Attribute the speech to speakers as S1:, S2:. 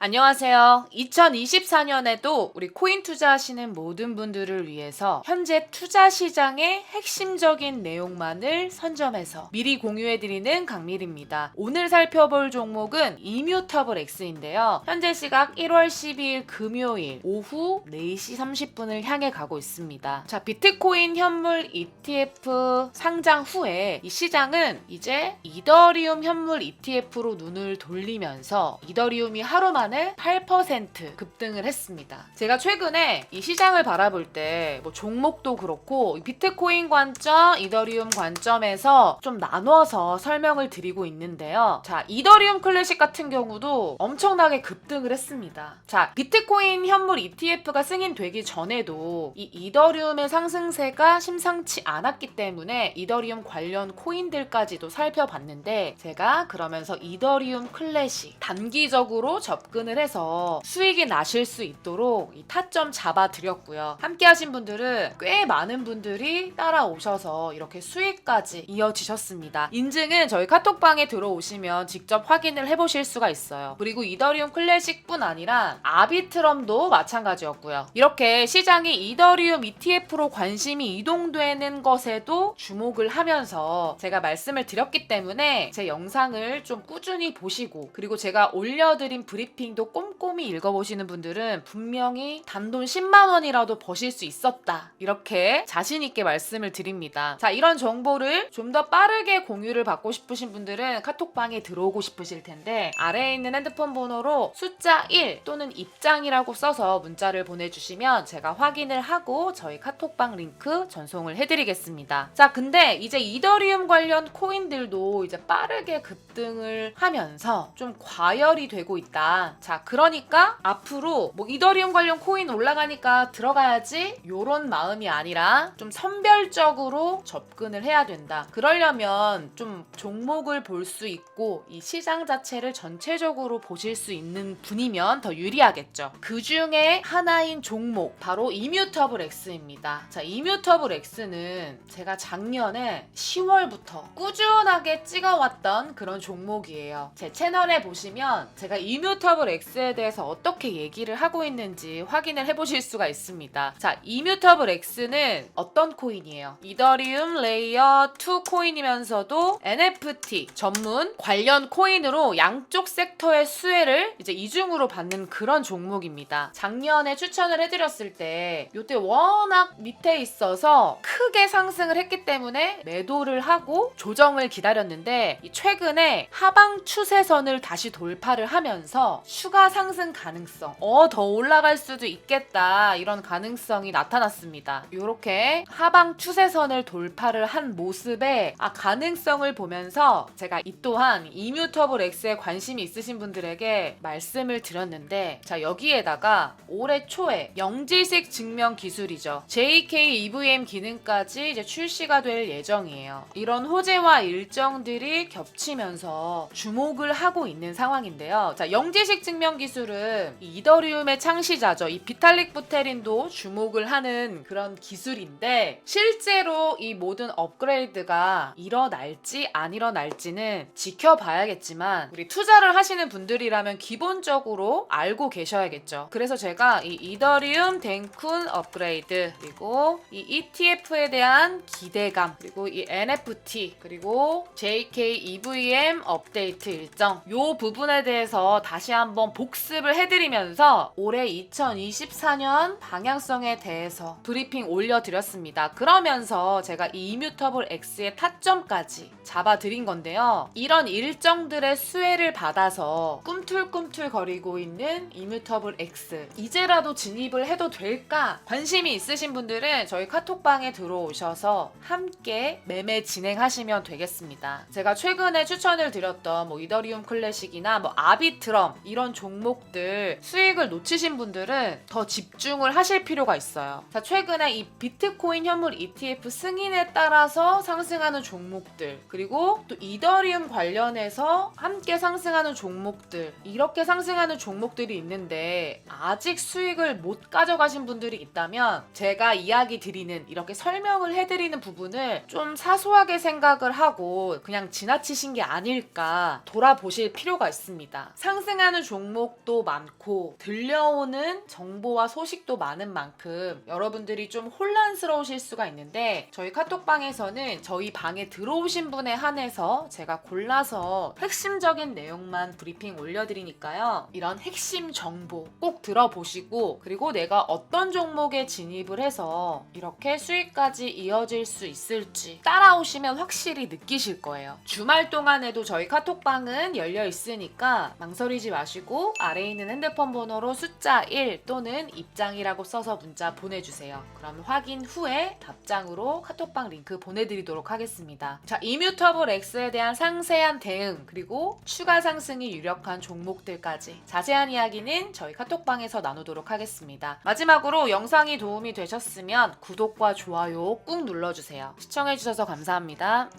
S1: 안녕하세요. 2024년에도 우리 코인 투자하시는 모든 분들을 위해서 현재 투자 시장의 핵심적인 내용만을 선점해서 미리 공유해드리는 강밀입니다. 오늘 살펴볼 종목은 이뮤터블 X인데요. 현재 시각 1월 12일 금요일 오후 4시 30분을 향해 가고 있습니다. 자, 비트코인 현물 ETF 상장 후에 이 시장은 이제 이더리움 현물 ETF로 눈을 돌리면서 이더리움이 하루 만에 8% 급등을 했습니다. 제가 최근에 이 시장을 바라볼 때 뭐 종목도 그렇고 비트코인 관점, 이더리움 관점에서 좀 나눠서 설명을 드리고 있는데요. 자, 이더리움 클래식 같은 경우도 엄청나게 급등을 했습니다. 자, 비트코인 현물 ETF가 승인되기 전에도 이 이더리움의 상승세가 심상치 않았기 때문에 이더리움 관련 코인들까지도 살펴봤는데 제가 그러면서 이더리움 클래식 단기적으로 접근 을 해서 수익이 나실 수 있도록 이 타점 잡아드렸고요. 함께 하신 분들은 꽤 많은 분들이 따라오셔서 이렇게 수익까지 이어지셨습니다. 인증은 저희 카톡방에 들어오시면 직접 확인을 해보실 수가 있어요. 그리고 이더리움 클래식뿐 아니라 아비트럼도 마찬가지였고요. 이렇게 시장이 이더리움 ETF로 관심이 이동되는 것에도 주목을 하면서 제가 말씀을 드렸기 때문에 제 영상을 좀 꾸준히 보시고 그리고 제가 올려드린 브리핑 도 꼼꼼히 읽어보시는 분들은 분명히 단돈 10만 원이라도 버실 수 있었다. 이렇게 자신 있게 말씀을 드립니다. 자, 이런 정보를 좀 더 빠르게 공유를 받고 싶으신 분들은 카톡방에 들어오고 싶으실 텐데 아래에 있는 핸드폰 번호로 숫자 1 또는 입장이라고 써서 문자를 보내주시면 제가 확인을 하고 저희 카톡방 링크 전송을 해드리겠습니다. 자, 근데 이제 이더리움 관련 코인들도 이제 빠르게 급등을 하면서 좀 과열이 되고 있다. 자, 그러니까 앞으로 뭐 이더리움 관련 코인 올라가니까 들어가야지 요런 마음이 아니라 좀 선별적으로 접근을 해야 된다. 그러려면 좀 종목을 볼 수 있고 이 시장 자체를 전체적으로 보실 수 있는 분이면 더 유리하겠죠. 그 중에 하나인 종목 바로 이뮤터블 X입니다. 자, 이뮤터블 X는 제가 작년에 10월부터 꾸준하게 찍어왔던 그런 종목이에요. 제 채널에 보시면 제가 이뮤터블 X에 대해서 어떻게 얘기를 하고 있는지 확인을 해보실 수가 있습니다. 자, 이뮤터블 X는 어떤 코인이에요? 이더리움 레이어 2 코인이면서도 NFT 전문 관련 코인으로 양쪽 섹터의 수혜를 이제 이중으로 받는 그런 종목입니다. 작년에 추천을 해드렸을 때 이때 워낙 밑에 있어서 크게 상승을 했기 때문에 매도를 하고 조정을 기다렸는데 이 최근에 하방 추세선을 다시 돌파를 하면서 추가 상승 가능성, 어, 더 올라갈 수도 있겠다. 이런 가능성이 나타났습니다. 이렇게 하방 추세선을 돌파를 한 모습에 아, 가능성을 보면서 제가 이 또한 이뮤터블 X에 관심이 있으신 분들에게 말씀을 드렸는데 자, 여기에다가 올해 초에 영지식 증명 기술이죠. JK EVM 기능까지 이제 출시가 될 예정이에요. 이런 호재와 일정들이 겹치면서 주목을 하고 있는 상황인데요. 자, 영지식 증명 기술은 이 이더리움의 창시자죠. 이 비탈릭 부테린도 주목을 하는 그런 기술인데 실제로 이 모든 업그레이드가 일어날지 안 일어날지는 지켜봐야겠지만 우리 투자를 하시는 분들이라면 기본적으로 알고 계셔야겠죠. 그래서 제가 이 이더리움 덴쿤 업그레이드 그리고 이 ETF에 대한 기대감 그리고 이 NFT 그리고 JK EVM 업데이트 일정 요 부분에 대해서 다시 한번 복습을 해드리면서 올해 2024년 방향성에 대해서 브리핑 올려드렸습니다. 그러면서 제가 이 이뮤터블 X의 타점까지 잡아드린 건데요. 이런 일정들의 수혜를 받아서 꿈틀꿈틀 거리고 있는 이뮤터블 X 이제라도 진입을 해도 될까 관심이 있으신 분들은 저희 카톡방에 들어오셔서 함께 매매 진행하시면 되겠습니다. 제가 최근에 추천을 드렸던 뭐 이더리움 클래식이나 뭐 아비트럼 이런 종목들 수익을 놓치신 분들은 더 집중을 하실 필요가 있어요. 자, 최근에 이 비트코인 현물 ETF 승인에 따라서 상승하는 종목들 그리고 또 이더리움 관련해서 함께 상승하는 종목들 이렇게 상승하는 종목들이 있는데 아직 수익을 못 가져가신 분들이 있다면 제가 이야기 드리는 이렇게 설명을 해드리는 부분을 좀 사소하게 생각을 하고 그냥 지나치신 게 아닐까 돌아보실 필요가 있습니다. 상승하는 종목도 많고 들려오는 정보와 소식도 많은 만큼 여러분들이 좀 혼란스러우실 수가 있는데 저희 카톡방에서는 저희 방에 들어오신 분에 한해서 제가 골라서 핵심적인 내용만 브리핑 올려드리니까요. 이런 핵심 정보 꼭 들어보시고 그리고 내가 어떤 종목에 진입을 해서 이렇게 수익까지 이어질 수 있을지 따라오시면 확실히 느끼실 거예요. 주말 동안에도 저희 카톡방은 열려 있으니까 망설이지 마 시고 아래에 있는 핸드폰 번호로 숫자 1 또는 입장이라고 써서 문자 보내주세요. 그럼 확인 후에 답장으로 카톡방 링크 보내드리도록 하겠습니다. 자, 이뮤터블 X에 대한 상세한 대응 그리고 추가 상승이 유력한 종목들까지 자세한 이야기는 저희 카톡방에서 나누도록 하겠습니다. 마지막으로 영상이 도움이 되셨으면 구독과 좋아요 꾹 눌러주세요. 시청해주셔서 감사합니다.